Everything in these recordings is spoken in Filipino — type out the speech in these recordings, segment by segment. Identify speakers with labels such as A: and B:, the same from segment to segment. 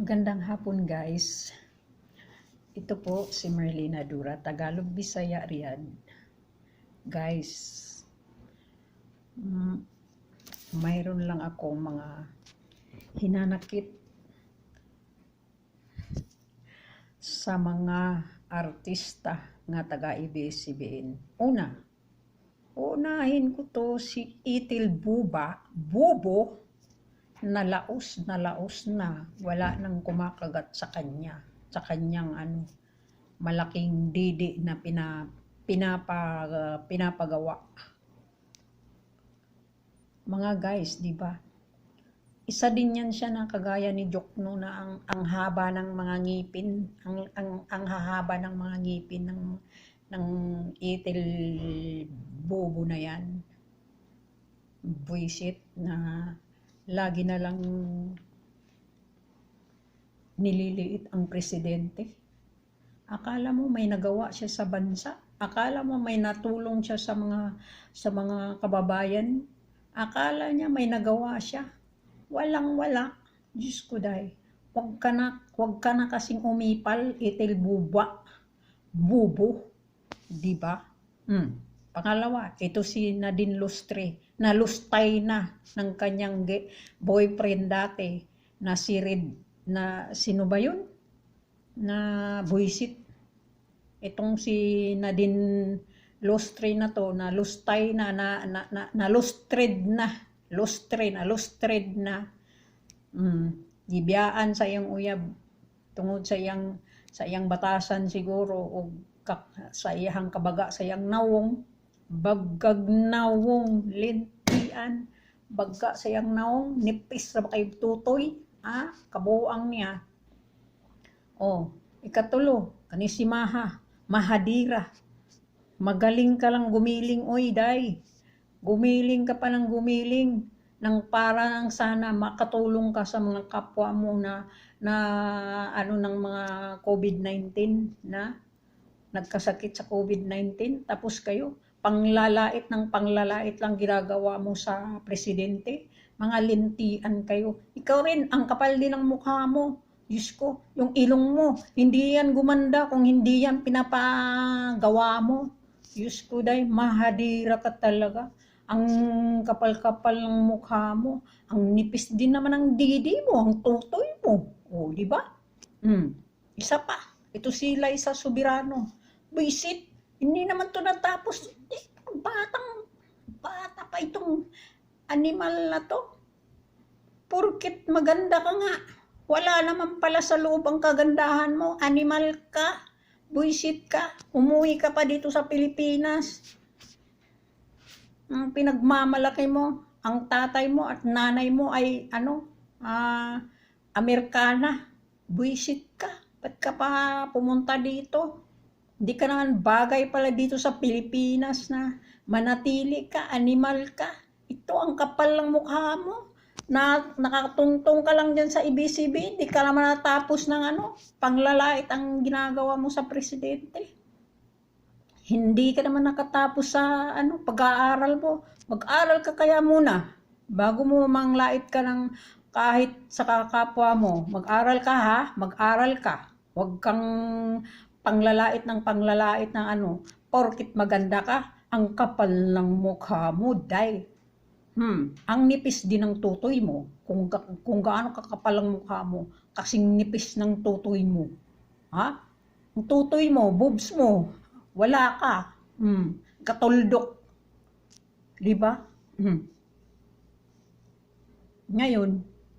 A: Magandang hapon guys. Ito po si Merlina Dura, Tagalog Bisaya riyan. Guys, mm, mayroon lang ako mga hinanakit sa mga artista nga taga ABS-CBN. Una, unahin ko to si Itil Buba, Bubo, nalaos na laos na. Wala nang kumakagat sa kanya. Sa kanyang ano malaking didi na pina, pinapa, uh, pinapagawa. Mga guys di ba? Isa din yan siya na kagaya ni Jokno na ang ang haba ng mga ngipin ang ang ang hahaba ng mga ngipin ng ng itil bobo na yan. Buisit na lagi na lang nililiit ang presidente. Akala mo may nagawa siya sa bansa? Akala mo may natulong siya sa mga sa mga kababayan? Akala niya may nagawa siya? Walang wala. Diyos ko dahi. Huwag ka na, huwag ka na kasing umipal, itil buba, bubo. Di ba? Hmm. Pangalawa, ito si Nadine Lustre, nalustay na ng kanyang boyfriend dati na si Red, na sino ba yun? Na buisit. Itong si Nadine Lustre na to, na lustay na, na, na, na, na lustred na, lustre na, lustred na. Mm, gibiyaan sa iyang uyab tungod sa iyang sa iyang batasan siguro o kak, sa iyang kabaga sa iyang nawong bagag nawong lintian bagga sa iyang nawong nipis sa kay tutoy? Ah kabuang niya. Oh ikatulo. Kani si Maha. Mahadira. Magaling ka lang gumiling oy day. Gumiling ka pa ng gumiling. Nang para nang sana makatulong ka sa mga kapwa mo na na ano ng mga COVID-19 na? Nagkasakit sa COVID-19 tapos kayo panglalait ng panglalait lang ginagawa mo sa presidente mga lintian kayo ikaw rin ang kapal din ng mukha mo Diyos ko, yung ilong mo, hindi yan gumanda kung hindi yan pinapagawa mo. Diyos ko, day, mahadira ka talaga ang kapal-kapal ng mukha mo, ang nipis din naman ang didi mo, ang tutoy mo. O, di ba? Hmm. Isa pa, ito si Liza Subirano. Visit, hindi naman to natapos. Eh, batang, bata pa itong animal na to. Purkit maganda ka nga. Wala naman pala sa loob ang kagandahan mo. Animal ka. Buisit ka. Umuwi ka pa dito sa Pilipinas ang pinagmamalaki mo, ang tatay mo at nanay mo ay ano, ah, Amerikana. Buisit ka. Ba't ka pa pumunta dito? Hindi ka naman bagay pala dito sa Pilipinas na manatili ka, animal ka. Ito ang kapal ng mukha mo. Na, nakatungtong ka lang dyan sa IBCB, hindi ka naman natapos ng ano, panglalait ang ginagawa mo sa presidente hindi ka naman nakatapos sa ano pag-aaral mo. Mag-aral ka kaya muna bago mo manglait ka ng kahit sa kakapwa mo. Mag-aral ka ha, mag-aral ka. Huwag kang panglalait ng panglalait ng ano. Porkit maganda ka, ang kapal ng mukha mo, day. Hmm, ang nipis din ng tutoy mo. Kung, ga- kung gaano kakapal ang mukha mo, kasing nipis ng tutoy mo. Ha? Ang tutoy mo, boobs mo, wala ka. Hmm. Katuldok. Di ba? Hmm. Ngayon,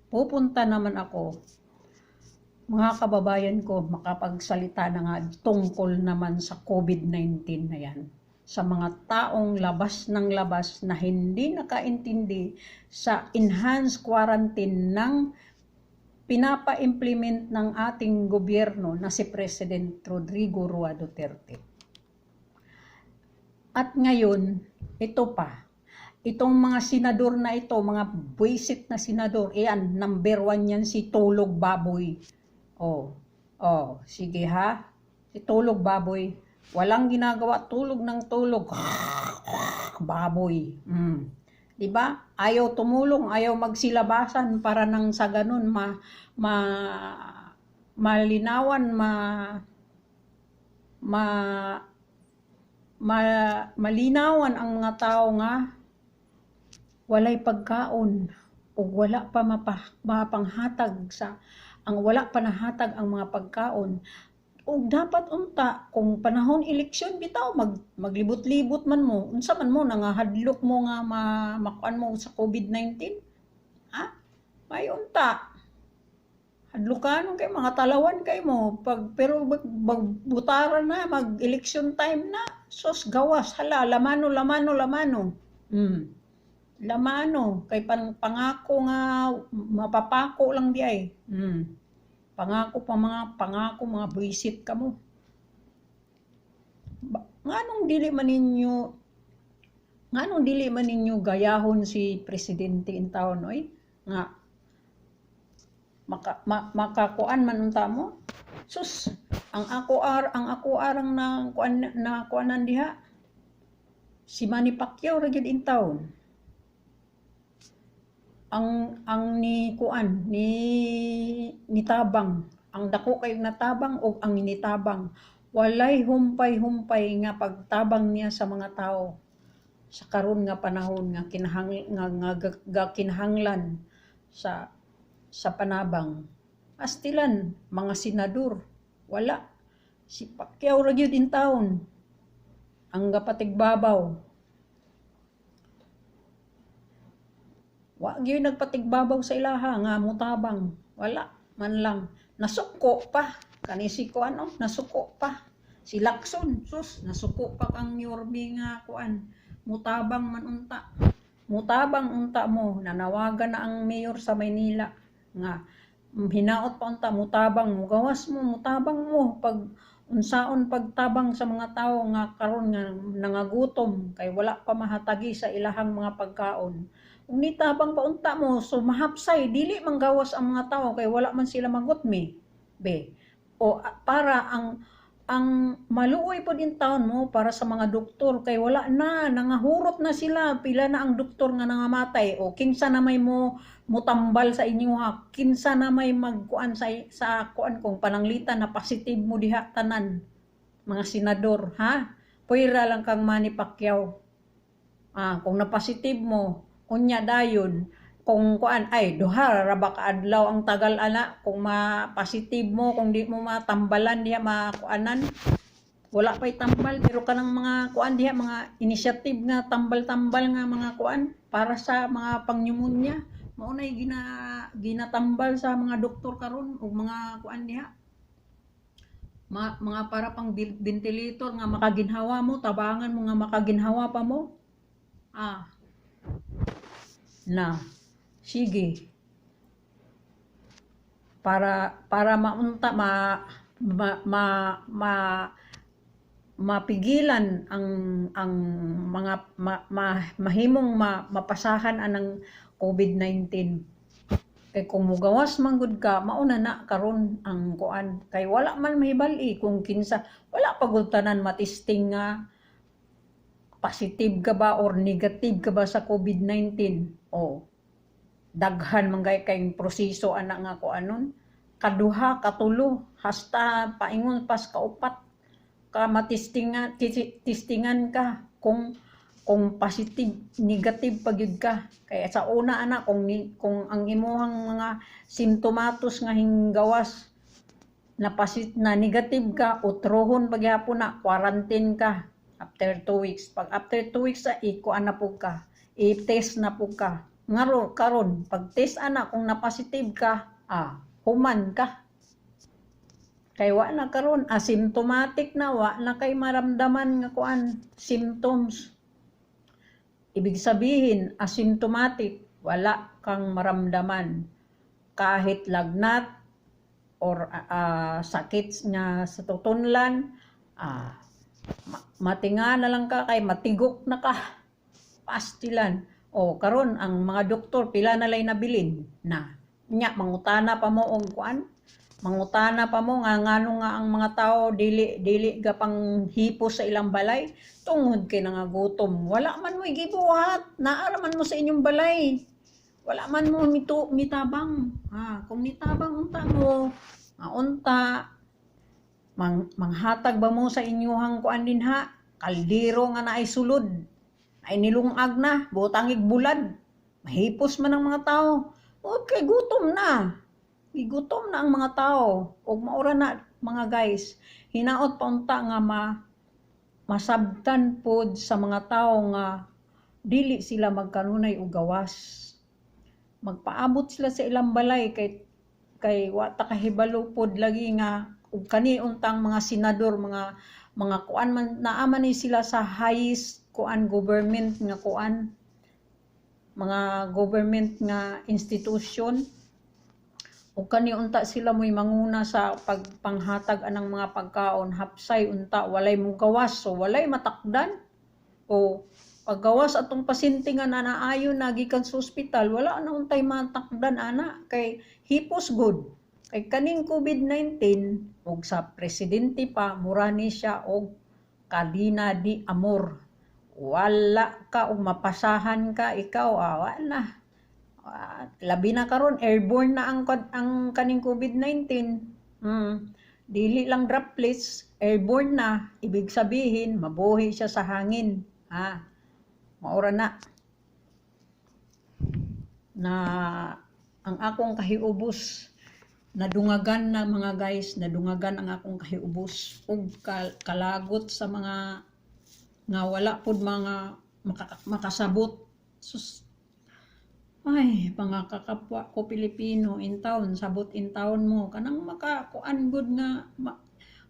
A: pupunta naman ako, mga kababayan ko, makapagsalita na nga tungkol naman sa COVID-19 na yan. Sa mga taong labas ng labas na hindi nakaintindi sa enhanced quarantine ng pinapa-implement ng ating gobyerno na si President Rodrigo Rua Duterte. At ngayon, ito pa, itong mga senador na ito, mga buisit na senador, iyan, number one yan si Tulog Baboy. Oh, oh, sige ha, si Tulog Baboy, walang ginagawa, tulog ng tulog, baboy. Mm. 'di ba? Ayaw tumulong, ayaw magsilabasan para nang sa ganun ma, ma malinawan ma ma, ma malinawan ang mga tao nga walay pagkaon o wala pa mapa, mapanghatag sa ang wala pa nahatag ang mga pagkaon. O dapat unta kung panahon eleksyon bitaw mag maglibot-libot man mo. Unsa man mo nangahadlok mo nga ma, makuan mo sa COVID-19 ha? May unta. Hadlukan kay mga talawan kay mo. Pag pero mag, magbutaran na mag election time na. Sos gawas hala lamano lamano lamano. Mm. Lamano kay pang pangako nga mapapako lang di ay mm. Pangako pa mga pangako mga buisit ka mo. Ba- Nganong dili man ninyo nganong dili man ninyo gayahon si presidente in taon oy nga maka, ma, makakuan man unta mo sus ang ako ar ang ako arang na kuan na kuanan diha si Manny Pacquiao ra gyud in taon ang ang ni kuan ni nitabang ang dako kay natabang o ang nitabang walay humpay-humpay nga pagtabang niya sa mga tao. Sa karon nga panahon nga kinahang nga, nga, ga- ga- kinahanglan sa sa panabang. Astilan mga senador wala. Si Pacquiao ra gyud in taon ang gapatigbabaw Wa gyud nagpatigbabaw sa ilaha nga mutabang. Wala man lang. Nasuko pa. Kani si kuan oh, nasuko pa. Si Lakson, sus, nasuko pa kang Yorbi nga kuan. Mutabang man unta. Mutabang unta mo. Nanawagan na ang mayor sa Maynila nga hinaot pa unta mutabang mo gawas mo mutabang mo pag unsaon pagtabang sa mga tao nga karon nga nangagutom kay wala pa mahatagi sa ilahang mga pagkaon kung nitabang paunta mo, so mahapsay, dili manggawas ang mga tao kay wala man sila magutmi. Be. O para ang ang maluoy po din taon mo para sa mga doktor kay wala na nangahurot na sila. Pila na ang doktor nga nangamatay. O kinsa na may mo mutambal sa inyo ha? Kinsa na may magkuan sa sa kuan kung pananglitan na positive mo diha tanan? Mga senador ha? Puira lang kang Manny Pacquiao. Ah kung na positive mo unya dayon kung kuan ay duha ra ba ka adlaw ang tagal ana kung ma-positive mo kung di mo matambalan diha makuanan. Wala pa'y tambal pero kanang mga kuan diha mga initiative nga tambal-tambal nga mga kuan para sa mga pangpneumonia mao nay gina ginatambal sa mga doktor karon ug mga kuan diha. Ma- mga para pang ventilator nga makaginhawa mo tabangan mo nga makaginhawa pa mo. Ah na sige. Para para maunta ma ma ma, ma mapigilan ang ang mga ma, ma- mahimong ma, mapasahan anang COVID-19 kay kung mugawas man gud ka mauna na karon ang kuan. Kay wala man mahibal-i kung kinsa wala pa gud tanan matisting nga positive ka ba or negative ka ba sa COVID-19 o daghan man gay kay proseso ana nga ko anon. Kaduha katulo hasta paingon pas kaupat. Ka matistingan tistingan ka kung kung positive negative pa gyud ka. Kaya sa una ana kung kung ang imuhang mga simptomatos nga hinggawas na pasit na negative ka utrohon pagyapon na quarantine ka. After 2 weeks. Pag after 2 weeks sa ikuan na po ka i-test na po ka. Ngaro karon pag test ana kung na positive ka ah human ka. Kay wa na karon asymptomatic na wa na kay maramdaman nga kuan symptoms. Ibig sabihin asymptomatic wala kang maramdaman. Kahit lagnat or ah, sakit nga sa tutunlan ma- matinga na lang ka kay matigok na ka pastilan. O karon ang mga doktor pila na lay nabilin? Na nya mangutana pa mo og kuan mangutana pa mo nga ngano nga ang mga tao dili dili ga hipos sa ilang balay? Tungod kay nga gutom wala man mo gibuhat naara man mo sa inyong balay. Wala man mo mito mitabang. Ha kung mitabang unta mo. Maunta mang manghatag ba mo sa inyuhang kuan din ha? Kaldero nga naay sulod ay nilungag na butangig bulad mahipos man ang mga tao okay gutom na Gigutom na ang mga tao. Og maura na mga guys. Hinaot pa unta nga ma masabtan pod sa mga tao nga dili sila magkanunay og gawas. Magpaabot sila sa ilang balay kay kay wa ta kahibalo pod lagi nga ug kani untang mga senador mga mga kuan man naa man ni sila sa highest kuan government nga kuan mga government nga institution. Ug kani unta sila mo'y manguna sa pagpanghatag anang mga pagkaon. Hapsay unta walay mo gawas. So walay matakdan. O paggawas atong pasyente nga nanaayo na gikan sa ospital wala na untay matakdan ana. Kay hipos good. Kay kaning COVID-19 ug sa presidente pa mura ni siya og kadina di amor wala ka og mapasahan ka ikaw ah, wala Ah, labi na karon airborne na ang ang kaning COVID-19. Mm. Dili lang droplets, airborne na. Ibig sabihin, mabuhi siya sa hangin. Ha? Maura na. Na ang akong kahiubos nadungagan na mga guys, nadungagan ang akong kahiubos ug kal- kalagot sa mga nga wala pod mga maka- makasabot. Sus, ay, pangakakapwa ko Pilipino in town, sabot in town mo. Kanang maka, kuan good nga, ma,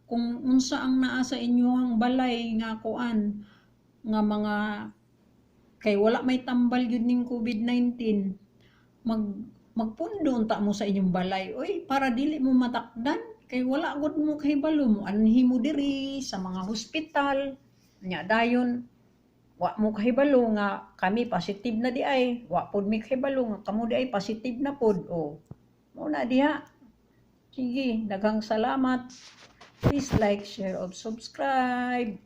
A: kung unsa ang naa sa inyohang balay nga kuan, nga mga, kay wala may tambal yun ning COVID-19, mag, magpundo unta mo sa inyong balay. Oy, para dili mo matakdan, kay wala gud mo kay balo mo, anhi mo diri sa mga hospital, nya dayon, wa mo kahibalo nga kami positive na di ay wa pod mi kahibalo nga kamo di ay positive na pod o. Mo na diha. Sige daghang salamat. Please like share and subscribe